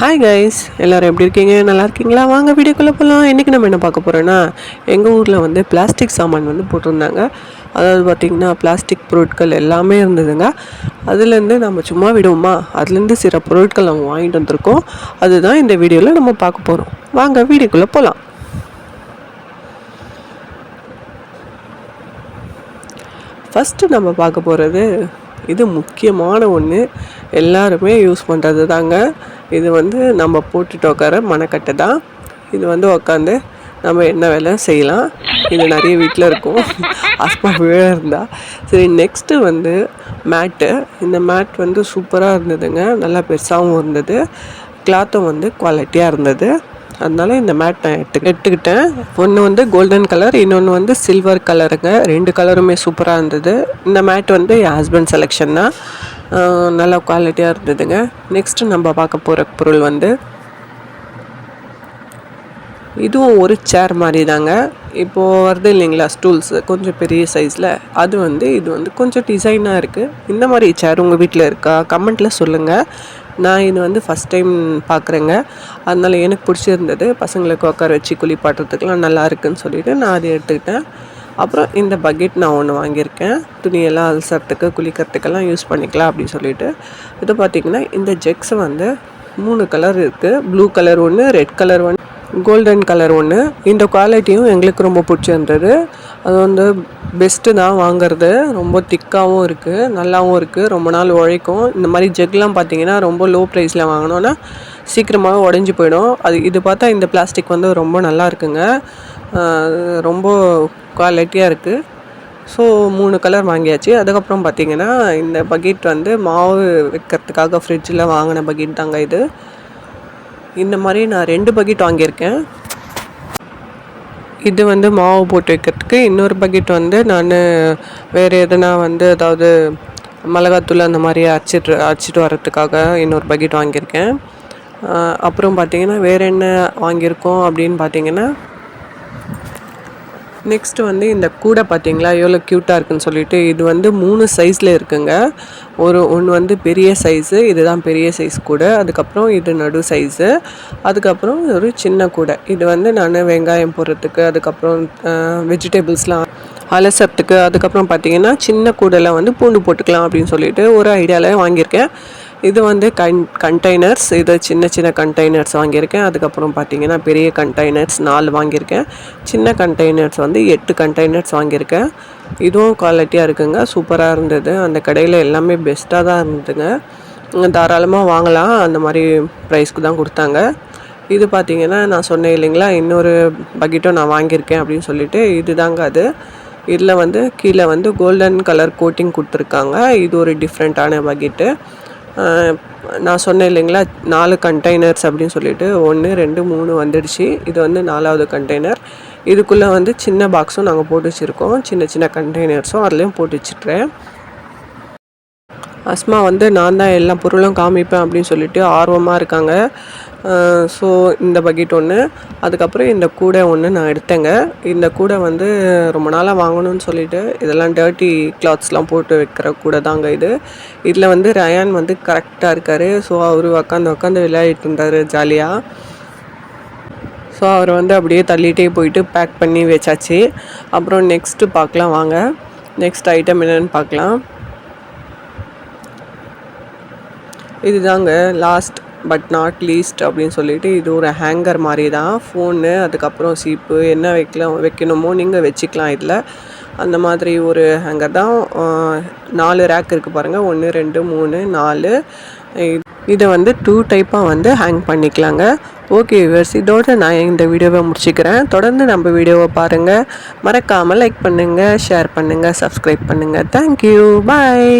Hi guys எல்லோரும் எப்படி இருக்கீங்க? நல்லா இருக்கீங்களா? வாங்க வீடியோக்குள்ளே போகலாம் இன்றைக்கி நம்ம என்ன பார்க்க போகிறோன்னா எங்கள் ஊரில் வந்து பிளாஸ்டிக் சாமான் வந்து போட்டிருந்தாங்க. அதாவது பார்த்திங்கன்னா பிளாஸ்டிக் பொருட்கள் எல்லாமே இருந்ததுங்க. அதுலேருந்து நம்ம சும்மா விடுவோமா? அதுலேருந்து சில பொருட்கள் நம்ம வாங்கிட்டு வந்திருக்கோம். அதுதான் இந்த வீடியோவில் நம்ம பார்க்க போகிறோம் வாங்க வீடியோக்குள்ளே போகலாம் ஃபஸ்ட்டு நம்ம பார்க்க போகிறது இது முக்கியமான ஒன்று எல்லாருமே யூஸ் பண்ணுறது தாங்க இது வந்து நம்ம போட்டுட்டு உட்கார மனக்கட்டை தான். இது வந்து உக்காந்து நம்ம என்ன வேலை செய்யலாம். இது நிறைய வீட்டில் இருக்கும். அஸ்மா இருந்தால் சரி நெக்ஸ்ட்டு வந்து மேட்டு இந்த மேட் வந்து சூப்பராக இருந்ததுங்க. நல்லா பெருசாகவும் இருந்தது. கிளாத்தும் வந்து குவாலிட்டியாக இருந்தது. அதனால இந்த மேட் நான் எடுத்து எடுத்துக்கிட்டேன். ஒன்று வந்து கோல்டன் கலர் இன்னொன்று வந்து சில்வர் கலருங்க ரெண்டு கலருமே சூப்பராக இருந்தது. இந்த மேட் வந்து என் ஹஸ்பண்ட் செலெக்ஷன் தான். நல்லா குவாலிட்டியாக இருந்ததுங்க. நெக்ஸ்ட்டு நம்ம பார்க்க போகிற பொருள் வந்து இதுவும் ஒரு சேர் மாதிரி தாங்க இப்போது வருது இல்லைங்களா ஸ்டூல்ஸு கொஞ்சம் பெரிய சைஸில் அது வந்து இது வந்து கொஞ்சம் டிசைனாக இருக்குது இந்த மாதிரி சேர் உங்கள் வீட்டில் இருக்கா? கமெண்ட்டில் சொல்லுங்கள் நான் இது வந்து ஃபஸ்ட் டைம் பார்க்குறேங்க அதனால் எனக்கு பிடிச்சிருந்தது. பசங்களுக்கு உட்கார வச்சு குளிப்பாட்டுறதுக்கெலாம் நல்லா இருக்குன்னு சொல்லிவிட்டு நான் அதை எடுத்துக்கிட்டேன். அப்புறம் இந்த பக்கெட் நான் ஒன்று வாங்கியிருக்கேன். துணியெல்லாம் அலசறதுக்கு குளிக்கிறதுக்கெல்லாம் யூஸ் பண்ணிக்கலாம் அப்படின்னு சொல்லிட்டு. இது பார்த்திங்கன்னா இந்த ஜெக்ஸ் வந்து மூணு கலர் இருக்குது ப்ளூ கலர் ஒன்று ரெட் கலர் ஒன்று கோல்டன் கலர் ஒன்று இந்த குவாலிட்டியும் எங்களுக்கு ரொம்ப பிடிச்சிருந்தது. அது வந்து பெஸ்ட்டு தான் வாங்கிறது. ரொம்ப திக்காகவும் இருக்குது நல்லாவும் இருக்குது ரொம்ப நாள் உழைக்கும். இந்த மாதிரி ஜெக்லாம் பார்த்தீங்கன்னா ரொம்ப லோ ப்ரைஸில் வாங்கினோன்னா சீக்கிரமாக உடஞ்சி போயிடும். அது இது பார்த்தா இந்த பிளாஸ்டிக் வந்து ரொம்ப நல்லா இருக்குங்க. ரொம்ப குவாலிட்டியாக இருக்குது ஸோ மூணு கலர் வாங்கியாச்சு. அதுக்கப்புறம் பார்த்திங்கன்னா இந்த பக்கெட் வந்து மாவு வைக்கிறதுக்காக ஃப்ரிட்ஜில் வாங்கின பக்கெட் தாங்க இது. இந்த மாதிரி நான் ரெண்டு பக்கெட் வாங்கியிருக்கேன். இது வந்து மாவு போட்டு வைக்கிறதுக்கு இன்னொரு பக்கெட் வந்து நான் வேறு எதுனா வந்து அதாவது மிளகாத்தூள் அந்த மாதிரி அரைச்சிட்டு அரைச்சிட்டு வரத்துக்காக இன்னொரு பக்கெட் வாங்கியிருக்கேன். அப்புறம் பார்த்திங்கன்னா வேறு என்ன வாங்கியிருக்கோம் அப்படின்னு பார்த்தீங்கன்னா நெக்ஸ்ட்டு வந்து இந்த கூடை பார்த்தீங்களா எவ்வளோ க்யூட்டாக இருக்குன்னு சொல்லிட்டு இது வந்து மூணு சைஸில் இருக்குங்க. ஒரு ஒன்று வந்து பெரிய சைஸு இதுதான் பெரிய சைஸ் கூடை. அதுக்கப்புறம் இது நடு சைஸு அதுக்கப்புறம் ஒரு சின்ன கூடை. இது வந்து நான் வெங்காயம் போடுறதுக்கு அதுக்கப்புறம் வெஜிடபிள்ஸ்லாம் அலசத்துக்கு அதுக்கப்புறம் பார்த்தீங்கன்னா சின்ன கூடையில் வந்து பூண்டு போட்டுக்கலாம் அப்படின்னு சொல்லிட்டு ஒரு ஐடியாவில் வாங்கியிருக்கேன். இது வந்து கன் கண்டெய்னர்ஸ் இது சின்ன சின்ன கண்டெய்னர்ஸ் வாங்கியிருக்கேன். அதுக்கப்புறம் பார்த்தீங்கன்னா பெரிய கண்டெய்னர்ஸ் நாலு வாங்கியிருக்கேன். சின்ன கண்டெய்னர்ஸ் வந்து எட்டு கண்டெய்னர்ஸ் வாங்கியிருக்கேன். இதுவும் குவாலிட்டியாக இருக்குங்க. சூப்பராக இருந்தது. அந்த கடையில் எல்லாமே பெஸ்ட்டாக தான் இருந்ததுங்க. தாராளமாக வாங்கலாம். அந்த மாதிரி ப்ரைஸ்க்கு தான் கொடுத்தாங்க. இது பார்த்திங்கன்னா நான் சொன்னேன் இல்லைங்களா இன்னொரு பக்கெட்டும் நான் வாங்கியிருக்கேன் அப்படின்னு சொல்லிட்டு. இது தாங்க அது. இதில் வந்து கீழே வந்து கோல்டன் கலர் கோட்டிங் கொடுத்துருக்காங்க. இது ஒரு டிஃப்ரெண்ட்டான பக்கெட்டு நான் சொன்னேன் இல்லைங்களா நாலு கண்டெய்னர்ஸ் அப்படின்னு சொல்லிட்டு. ஒன்று ரெண்டு மூணு வந்துடுச்சு. இது வந்து நாலாவது கண்டெய்னர் இதுக்குள்ளே வந்து சின்ன பாக்ஸும் நாங்கள் போட்டு வச்சுருக்கோம். சின்ன சின்ன கண்டெய்னர்ஸும் அதுலேயும் போட்டு வச்சுட்றேன் அஸ்மா வந்து நான் தான் எல்லா பொருளும் காமிப்பேன் அப்படின்னு சொல்லிட்டு ஆர்வமாக இருக்காங்க. ஸோ இந்த பக்கெட் ஒன்று அதுக்கப்புறம் இந்த கூடை ஒன்று நான் எடுத்தேங்க. இந்த கூடை வந்து ரொம்ப நாளாக வாங்கணும்னு சொல்லிட்டு இதெல்லாம் டர்ட்டி கிளாத்ஸ்லாம் போட்டு வைக்கிற கூடை தாங்க இது. இதில் வந்து ரயான் வந்து கரெக்டாக இருக்கார். ஸோ அவர் உக்காந்து உக்காந்து விளையாடிட்டு இருந்தார் ஜாலியாக ஸோ அவர் வந்து அப்படியே தள்ளிகிட்டே போயிட்டு பேக் பண்ணி வச்சாச்சு. அப்புறம் நெக்ஸ்ட்டு பார்க்கலாம் வாங்க. நெக்ஸ்ட் ஐட்டம் என்னென்னு பார்க்கலாம். இதுதாங்க லாஸ்ட் பட் நாட் லீஸ்ட் அப்படின்னு சொல்லிட்டு இது ஒரு ஹேங்கர் மாதிரி தான் ஃபோனு அதுக்கப்புறம் சீப்பு என்ன வைக்கலாம் வைக்கணுமோ நீங்கள் வச்சுக்கலாம் இதில். அந்த மாதிரி ஒரு ஹேங்கர் தான். நாலு ரேக் இருக்குது பாருங்கள் ஒன்று ரெண்டு மூணு நாலு. இதை வந்து டூ டைப்பாக வந்து ஹேங் பண்ணிக்கலாங்க. ஓகே விவர்ஸ் இதோட நான் இந்த வீடியோவை முடிச்சுக்கிறேன். தொடர்ந்து நம்ம வீடியோவை பாருங்கள் மறக்காமல் லைக் பண்ணுங்கள் ஷேர் பண்ணுங்கள் சப்ஸ்கிரைப் பண்ணுங்கள் தேங்க்யூ பாய்